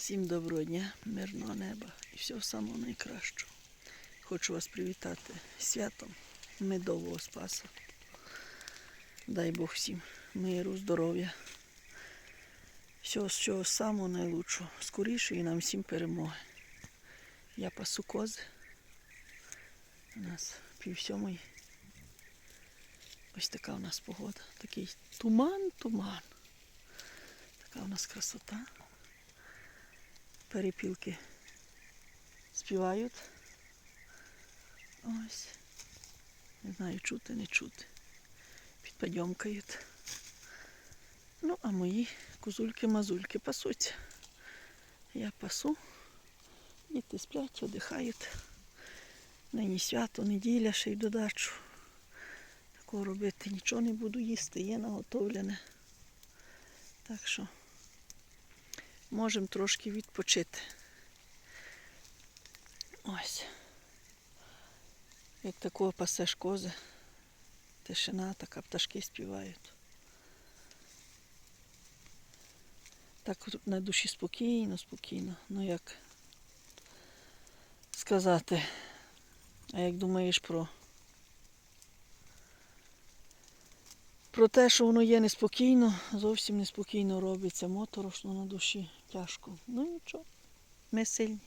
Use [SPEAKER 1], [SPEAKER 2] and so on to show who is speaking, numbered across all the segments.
[SPEAKER 1] Всім доброго дня, мирного неба і всього самого найкращого. Хочу вас привітати святом медового спаса. Дай Бог всім миру, здоров'я. Всього всього самого найлучшого. Скорішої нам всім перемоги. Я пасу кози. У нас пів сьомої. Ось така у нас погода. Такий туман, туман. Така у нас красота. Перепілки співають. Ось. Не знаю, чути, не чути. Підпадьомкають. Ну, а мої козульки-мазульки пасуться. Я пасу. Діти сплять, одихають. Нині свято, неділя, ще й додачу. Такого робити нічого не буду їсти, є наготовлене. Так що можемо трошки відпочити. Ось. Як такого пасеш кози. Тишина, така пташки співають. Так на душі спокійно, спокійно. Ну як сказати, а як думаєш про, про те, що воно є неспокійно, зовсім неспокійно робиться, моторошно на душі, тяжко. Ну нічого, ми сильні.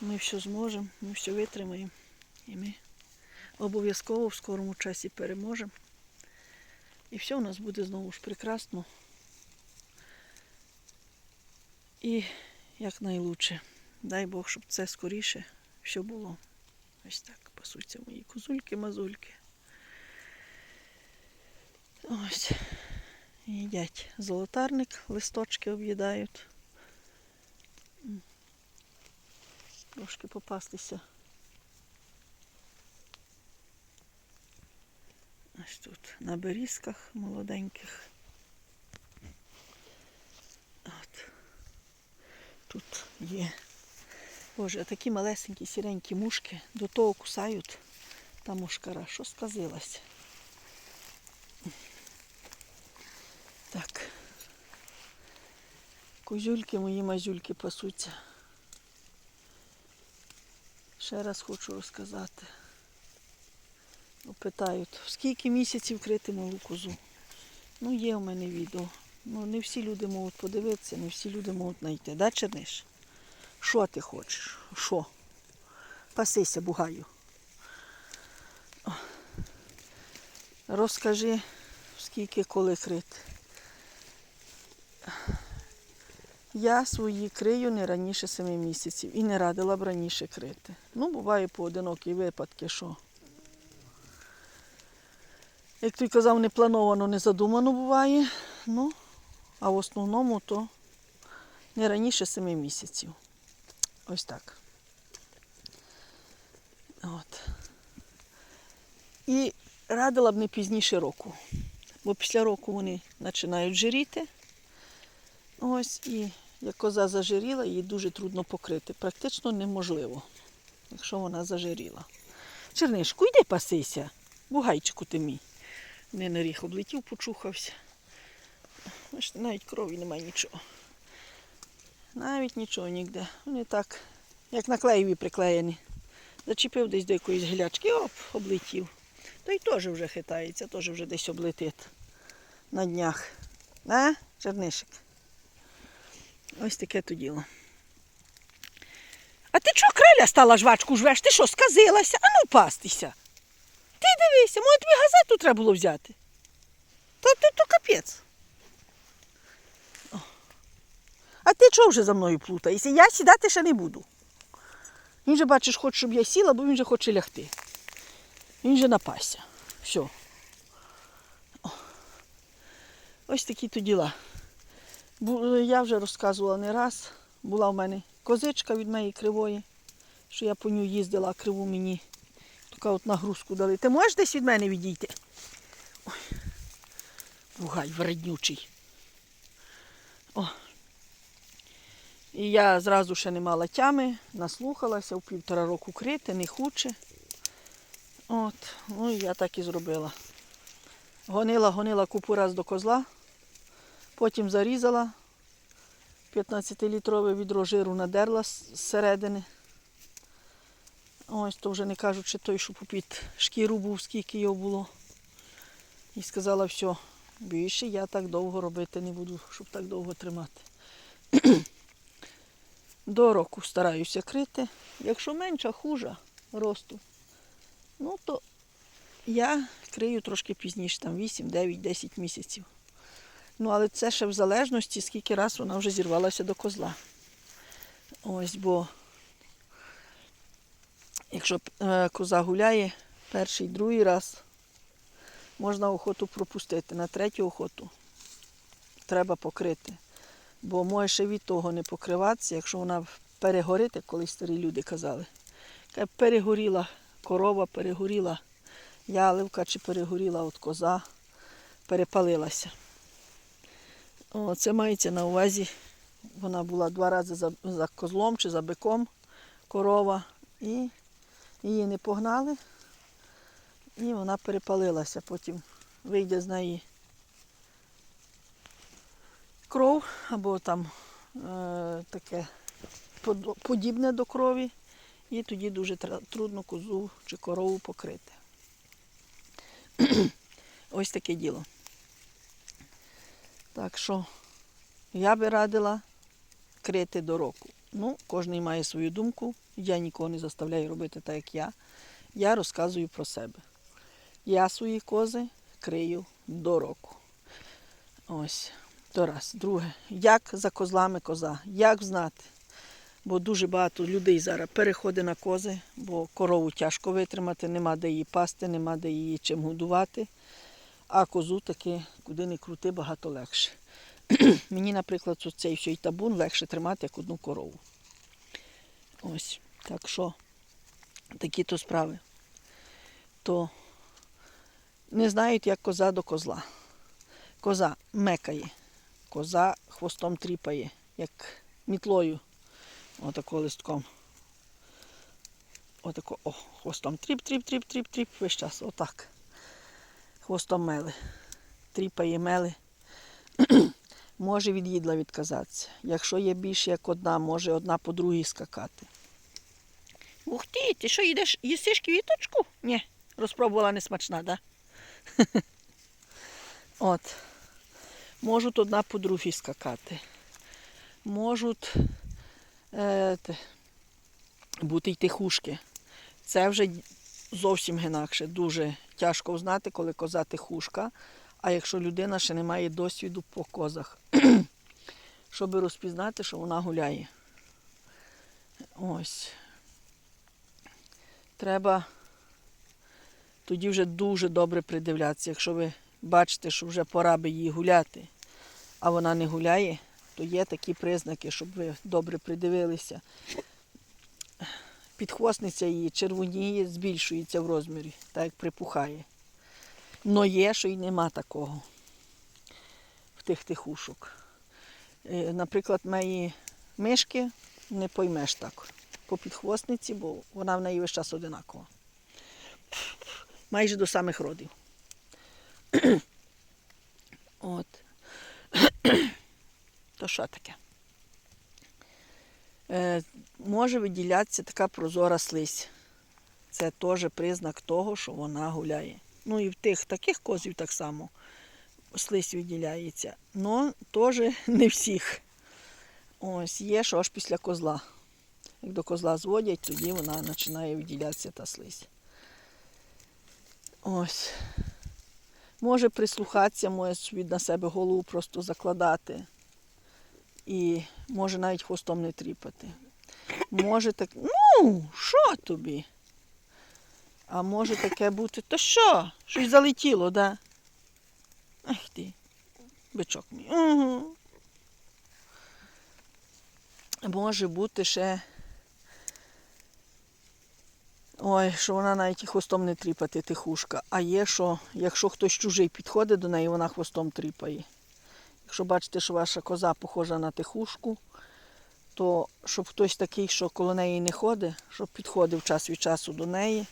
[SPEAKER 1] Ми все зможемо, ми все витримаємо. І ми обов'язково в скорому часі переможемо. І все у нас буде знову ж прекрасно. І як найлучше. Дай Бог, щоб це скоріше все було. Ось так пасуться мої козульки-мазульки. Ось. Їдять золотарник, листочки об'їдають. Трошки попастися. Ось тут на берізках молоденьких. От. Тут є. Боже, такі малесенькі сіренькі мушки до того кусають. Та мушкара, що сказилася. Так. Козюльки мої мазюльки пасуться. Ще раз хочу розказати. Ну, Питають, скільки місяців крити малу козу? Ну, є у мене відео. Ну, не всі люди можуть подивитися, не всі люди можуть знайти. Да, Черниш? Що ти хочеш? Що? Пасися, бугаю. Розкажи, скільки коли крити. Я свої крию не раніше семи місяців і не радила б раніше крити. Ну, буває поодинокі випадки, що. Як той казав, не плановано, не задумано буває. Ну, а в основному то не раніше семи місяців. Ось так. От. І радила б не пізніше року. Бо після року вони починають жиріти. Ось і як коза зажиріла, її дуже трудно покрити. Практично неможливо, якщо вона зажиріла. Чернишку, йди пасися, бугайчику ти мій. Не на ріг облетів, почухався. Навіть крові немає нічого. Навіть нічого ніде. Вони так, як на клеєві приклеєні. Зачепив десь до якоїсь глячки, оп, облетів. Той теж вже хитається, теж вже десь облетить на днях. А, чернишик? Ось таке то діло. А ти чого креля стала жвачку жвеш? Ти що, сказилася? А ну пастися. Ти дивися, може тобі газету треба було взяти. То, то, то капець. А ти чого вже за мною плутаєшся? Я сідати ще не буду. Він же, бачиш, хоче, щоб я сіла, бо він же хоче лягти. Він же напасся. Все. Ось такі то діла. Я вже розказувала не раз. Була в мене козичка від моєї кривої, що я по ню їздила, а криву мені така от нагрузку дали. Ти можеш десь від мене відійти? Ой. Бугай вреднючий. О. І я зразу ще не мала тями, наслухалася, в півтора року крити, не хоче. От, ну і я так і зробила. Гонила, гонила купу раз до козла, потім зарізала, 15-літрове відро жиру надерла зсередини. Ось то вже не кажучи той, що попід шкіру був, скільки його було. І сказала, все, більше я так довго робити не буду, щоб так довго тримати. До року стараюся крити. Якщо менша хужа росту, ну то я крию трошки пізніше, там 8, 9, 10 місяців. Ну, але це ще в залежності, скільки раз вона вже зірвалася до козла. Ось, бо якщо е, коза гуляє перший, другий раз, можна охоту пропустити. На третю охоту треба покрити. Бо може ще від того не покриватися, якщо вона перегорить, як колись старі люди казали. Перегоріла корова, перегоріла яливка чи перегоріла от коза, перепалилася. Це мається на увазі. Вона була два рази за, за козлом чи за биком корова. І її не погнали. І вона перепалилася. Потім вийде з неї кров або там е, таке подібне до крові. І тоді дуже трудно козу чи корову покрити. Ось таке діло. Так що я би радила крити до року. Ну, кожен має свою думку. Я нікого не заставляю робити так, як я. Я розказую про себе. Я свої кози крию до року. Ось. То раз. Друге. Як за козлами коза? Як знати? Бо дуже багато людей зараз переходить на кози, бо корову тяжко витримати, нема де її пасти, нема де її чим годувати. А козу таки, куди не крути, багато легше. Мені, наприклад, цей всій табун легше тримати, як одну корову. Ось. Так що такі то справи. То не знають, як коза до козла. Коза мекає, коза хвостом тріпає, як мітлою. Отако листком. Отако, о, хвостом тріп, тріп, тріп, тріп, тріп, весь час, отак. Хвостом мели. Тріпає мели. може від їдла відказатися. Якщо є більше як одна, може одна по другій скакати. Ух ти, ти що їдеш, їсиш квіточку? Ні, розпробувала несмачна, да? От. Можуть одна по другій скакати. Можуть е, те, бути й тихушки. Це вже зовсім інакше. Дуже тяжко узнати, коли коза тихушка. А якщо людина ще не має досвіду по козах, щоб розпізнати, що вона гуляє. Ось. Треба тоді вже дуже добре придивлятися. Якщо ви бачите, що вже пора би їй гуляти, а вона не гуляє, то є такі признаки, щоб ви добре придивилися. Підхвостниця її червоніє, збільшується в розмірі, так як припухає. Но є, що й нема такого в тих тихушок. Е, Наприклад, мої мишки не поймеш так по підхвостниці, бо вона в неї весь час одинакова. Майже до самих родів. От. То що таке? Е, може виділятися така прозора слизь. Це теж признак того, що вона гуляє. Ну і в тих таких козів так само слизь виділяється. Ну, теж не всіх. Ось є, що аж після козла. Як до козла зводять, тоді вона починає виділятися та слизь. Ось. Може прислухатися, може собі на себе голову просто закладати. І може навіть хвостом не тріпати. Може так, ну, що тобі? А може таке бути, то що? Щось залетіло, да? Ах ти, бичок мій. Угу. Може бути ще. Ой, що вона навіть і хвостом не тріпати, тихушка. А є, що якщо хтось чужий підходить до неї, вона хвостом тріпає. Якщо бачите, що ваша коза похожа на тихушку, то щоб хтось такий, що коло неї не ходить, щоб підходив час від часу до неї.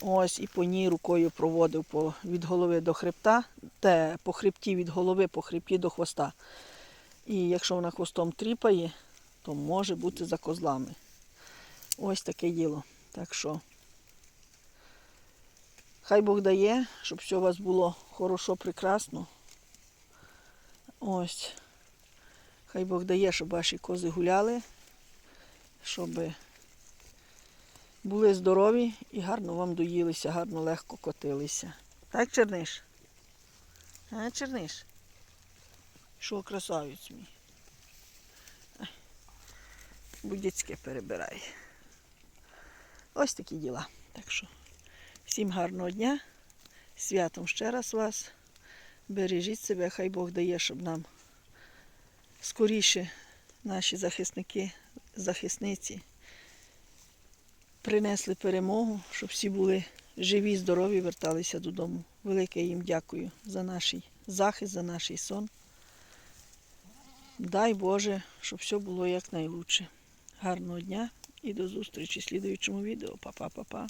[SPEAKER 1] Ось і по ній рукою проводив по, від голови до хребта, те по хребті від голови, по хребті до хвоста. І якщо вона хвостом тріпає, то може бути за козлами. Ось таке діло. Так що хай Бог дає, щоб все у вас було хорошо, прекрасно. Ось. Хай Бог дає, щоб ваші кози гуляли, щоб були здорові і гарно вам доїлися, гарно легко котилися. Так, Черниш? А, Черниш? Що красавець мій? Будь-яцьке перебирай. Ось такі діла. Так що всім гарного дня. Святом ще раз вас. Бережіть себе, хай Бог дає, щоб нам скоріше наші захисники, захисниці принесли перемогу, щоб всі були живі, здорові, верталися додому. Велике їм дякую за наш захист, за наш сон. Дай Боже, щоб все було якнайлучше. Гарного дня і до зустрічі в слідуючому відео. Па-па-па-па.